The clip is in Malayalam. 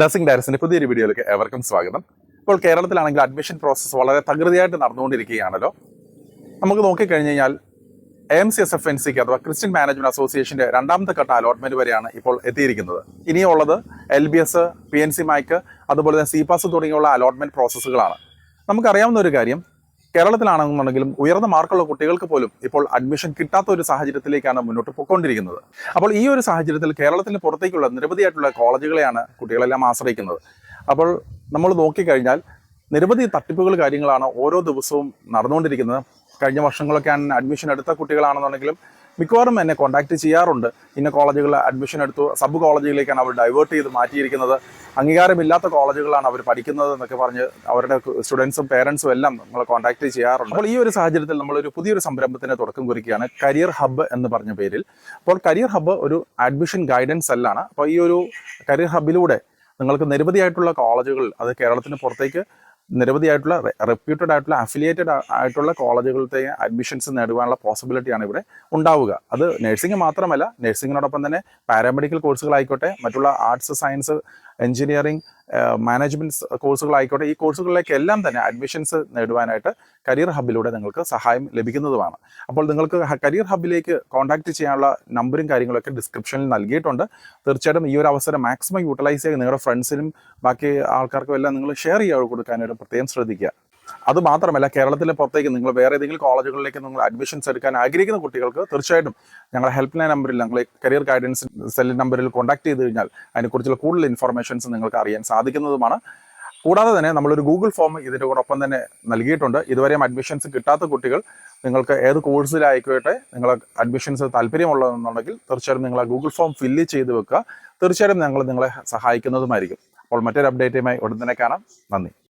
നഴ്സിംഗ് ഡയറസിന്റെ പുതിയൊരു വീഡിയോയിലേക്ക് ഏവർക്കും സ്വാഗതം. ഇപ്പോൾ കേരളത്തിലാണെങ്കിൽ അഡ്മിഷൻ പ്രോസസ്സ് വളരെ തകൃതിയായിട്ട് നടന്നുകൊണ്ടിരിക്കുകയാണല്ലോ. നമുക്ക് നോക്കിക്കഴിഞ്ഞ് കഴിഞ്ഞാൽ M C S F N സിക്ക് അഥവാ ക്രിസ്ത്യൻ മാനേജ്മെന്റ് അസോസിയേഷന്റെ രണ്ടാമത്തെ ഘട്ട അലോട്ട്മെന്റ് വരെയാണ് ഇപ്പോൾ എത്തിയിരിക്കുന്നത്. ഇനിയുള്ളത് L B S P N C mic അതുപോലെ തന്നെ സി പാസ് തുടങ്ങിയുള്ള അലോട്ട്മെന്റ് പ്രോസസ്സുകളാണ് നമുക്കറിയാവുന്ന ഒരു കാര്യം കേരളത്തിലാണെന്നുണ്ടെങ്കിലും ഉയർന്ന മാർക്കുള്ള കുട്ടികൾക്ക് പോലും ഇപ്പോൾ അഡ്മിഷൻ കിട്ടാത്ത ഒരു സാഹചര്യത്തിലേക്കാണ് മുന്നോട്ട് പോയിക്കൊണ്ടിരിക്കുന്നത്. അപ്പോൾ ഈ ഒരു സാഹചര്യത്തിൽ കേരളത്തിന് പുറത്തേക്കുള്ള നിരവധിയായിട്ടുള്ള കോളേജുകളെയാണ് കുട്ടികളെല്ലാം ആശ്രയിക്കുന്നത്. അപ്പോൾ നമ്മൾ നോക്കിക്കഴിഞ്ഞാൽ നിരവധി തട്ടിപ്പുകൾ കാര്യങ്ങളാണ് ഓരോ ദിവസവും നടന്നുകൊണ്ടിരിക്കുന്നത്. കഴിഞ്ഞ വർഷങ്ങളൊക്കെ അഡ്മിഷൻ എടുത്ത കുട്ടികളാണെന്നുണ്ടെങ്കിലും മിക്കവാറും എന്നെ കോൺടാക്ട് ചെയ്യാറുണ്ട്. ഇന്ന കോളേജുകളിൽ അഡ്മിഷൻ എടുത്തു. സബ് കോളേജുകളിലേക്കാണ് അവർ ഡൈവേർട്ട് ചെയ്ത് മാറ്റിയിരിക്കുന്നത്. അംഗീകാരമില്ലാത്ത കോളേജുകളാണ് അവർ പഠിക്കുന്നത് എന്നൊക്കെ പറഞ്ഞ് അവരുടെ സ്റ്റുഡൻസും പേരൻസും എല്ലാം നമ്മളെ കോൺടാക്ട് ചെയ്യാറുണ്ട്. അപ്പോൾ ഈ ഒരു സാഹചര്യത്തിൽ നമ്മളൊരു പുതിയൊരു സംരംഭത്തിന് തുടക്കം കുറിക്കുകയാണ്. കരിയർ ഹബ്ബ് എന്ന് പറഞ്ഞ പേരിൽ. അപ്പോൾ കരിയർ ഹബ്ബ് ഒരു അഡ്മിഷൻ ഗൈഡൻസ് സെല്ലാണ് അപ്പോൾ ഈ ഒരു കരിയർ ഹബ്ബിലൂടെ നിങ്ങൾക്ക് നിരവധിയായിട്ടുള്ള കോളേജുകൾ അത് കേരളത്തിന് പുറത്തേക്ക് നിരവധിയായിട്ടുള്ള റെപ്യൂട്ടഡ് ആയിട്ടുള്ള അഫിലിയേറ്റഡ് ആയിട്ടുള്ള കോളേജുകളുടെ അഡ്മിഷൻസ് നേടുവാനുള്ള പോസിബിലിറ്റിയാണ് ഇവിടെ ഉണ്ടാവുക. അത് നഴ്സിംഗ് മാത്രമല്ല നഴ്സിംഗിനോടൊപ്പം തന്നെ പാരാമെഡിക്കൽ കോഴ്സുകളായിക്കോട്ടെ മറ്റുള്ള ആർട്സ് സയൻസ് എഞ്ചിനീയറിംഗ് മാനേജ്മെന്റ് കോഴ്സുകളായിക്കോട്ടെ ഈ കോഴ്സുകളിലേക്ക് എല്ലാം തന്നെ അഡ്മിഷൻസ് നേടുവാനായിട്ട് കരിയർ ഹബിലൂടെ നിങ്ങൾക്ക് സഹായം ലഭിക്കുന്നതുമാണ്. അപ്പോൾ നിങ്ങൾക്ക് കരിയർ ഹബിലേക്ക് കോൺടാക്ട് ചെയ്യാനുള്ള നമ്പറും കാര്യങ്ങളൊക്കെ ഡിസ്ക്രിപ്ഷനിൽ നൽകിയിട്ടുണ്ട്. തീർച്ചയായിട്ടും ഈ ഒരു അവസരം മാക്സിമം യൂട്ടിലൈസ് ചെയ്യുക നിങ്ങളുടെ ഫ്രണ്ട്സിനും ബാക്കി ആൾക്കാർക്കും എല്ലാം നിങ്ങൾ ഷെയർ ചെയ്യാൻ കൊടുക്കാനായിട്ട് പ്രത്യേകം ശ്രദ്ധിക്കുക. അത് മാത്രമല്ല കേരളത്തിലെ പുറത്തേക്ക് നിങ്ങൾ വേറെ ഏതെങ്കിലും കോളേജുകളിലേക്ക് നിങ്ങൾ അഡ്മിഷൻസ് എടുക്കാൻ ആഗ്രഹിക്കുന്ന കുട്ടികൾക്ക് തീർച്ചയായിട്ടും ഞങ്ങളുടെ ഹെൽപ്പ് ലൈൻ നമ്പറിൽ ഞങ്ങൾ കരിയർ ഗൈഡൻസ് സെൽ നമ്പറിൽ കോൺടാക്ട് ചെയ്ത് കഴിഞ്ഞാൽ അതിനെക്കുറിച്ചുള്ള കൂടുതൽ ഇൻഫർമേഷൻസ് നിങ്ങൾക്ക് അറിയാൻ സാധിക്കുന്നതുമാണ്. കൂടാതെ തന്നെ നമ്മളൊരു ഗൂഗിൾ ഫോം ഇതിനോടൊപ്പം തന്നെ നൽകിയിട്ടുണ്ട്. ഇതുവരെയും അഡ്മിഷൻസ് കിട്ടാത്ത കുട്ടികൾ നിങ്ങൾക്ക് ഏത് കോഴ്സിലായിക്കോട്ടെ നിങ്ങൾ അഡ്മിഷൻസ് താല്പര്യമുള്ളതെന്നുണ്ടെങ്കിൽ തീർച്ചയായും നിങ്ങൾ ആ ഗൂഗിൾ ഫോം ഫില്ല് ചെയ്ത് വെക്കുക. തീർച്ചയായും ഞങ്ങൾ നിങ്ങളെ സഹായിക്കുന്നതുമായിരിക്കും. അപ്പോൾ മറ്റൊരു അപ്ഡേറ്റുമായി ഉടൻ തന്നെ കാണാം. നന്ദി.